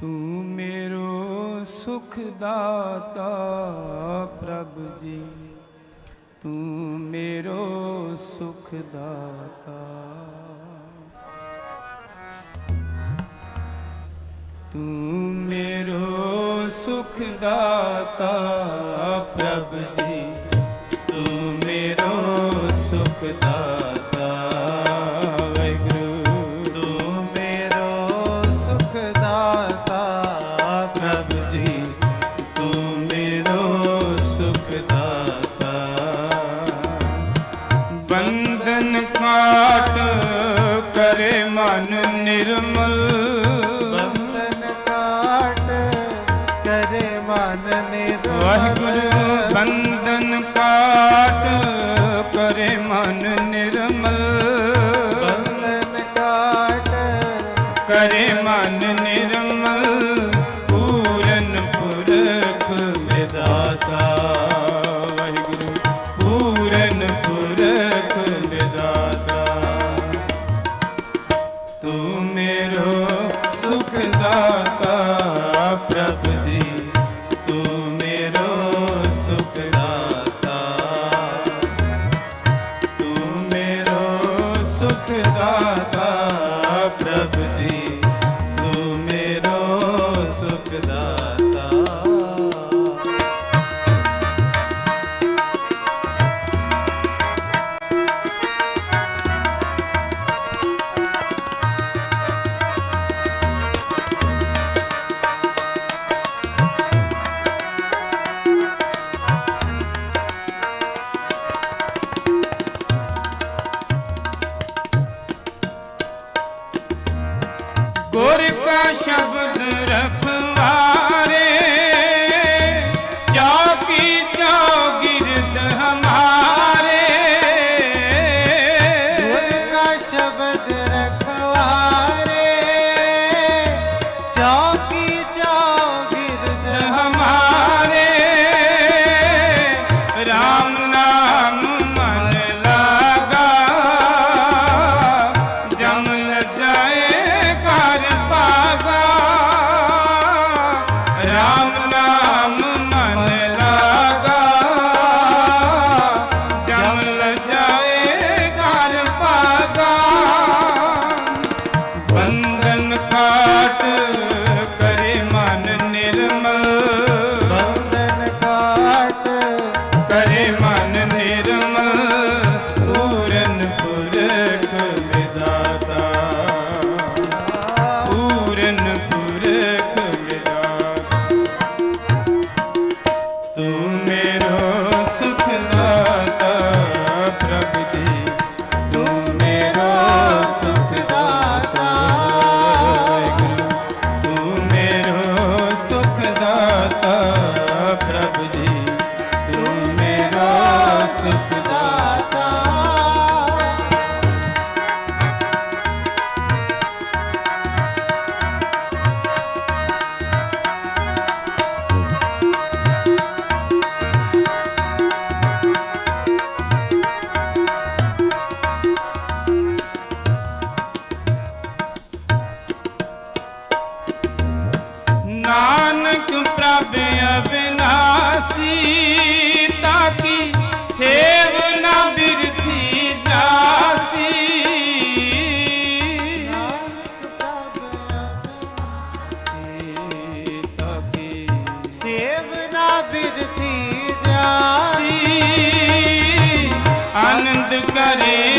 ਤੂੰ ਮੇਰੋ ਸੁਖ ਦਾਤਾ ਪ੍ਰਭ ਜੀ। ਤੂੰ ਮੇਰੋ ਸੁਖ ਦਾਤਾ। ਤੂੰ ਮੇਰੋ ਸੁਖ ਦਾਤਾ ਪ੍ਰਭ ਜੀ। Shava ਪ੍ਰਭ ਤਾਕੀ ਸੇਵ ਨਾ ਬਿਰਥੀ ਜਾਸੀ। ਨਾਨਕ ਪ੍ਰਭ ਕਰੇ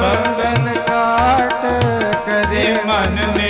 ਬੰਦਨ ਕਾਟ ਕਰੇ ਮਨ ਨੇ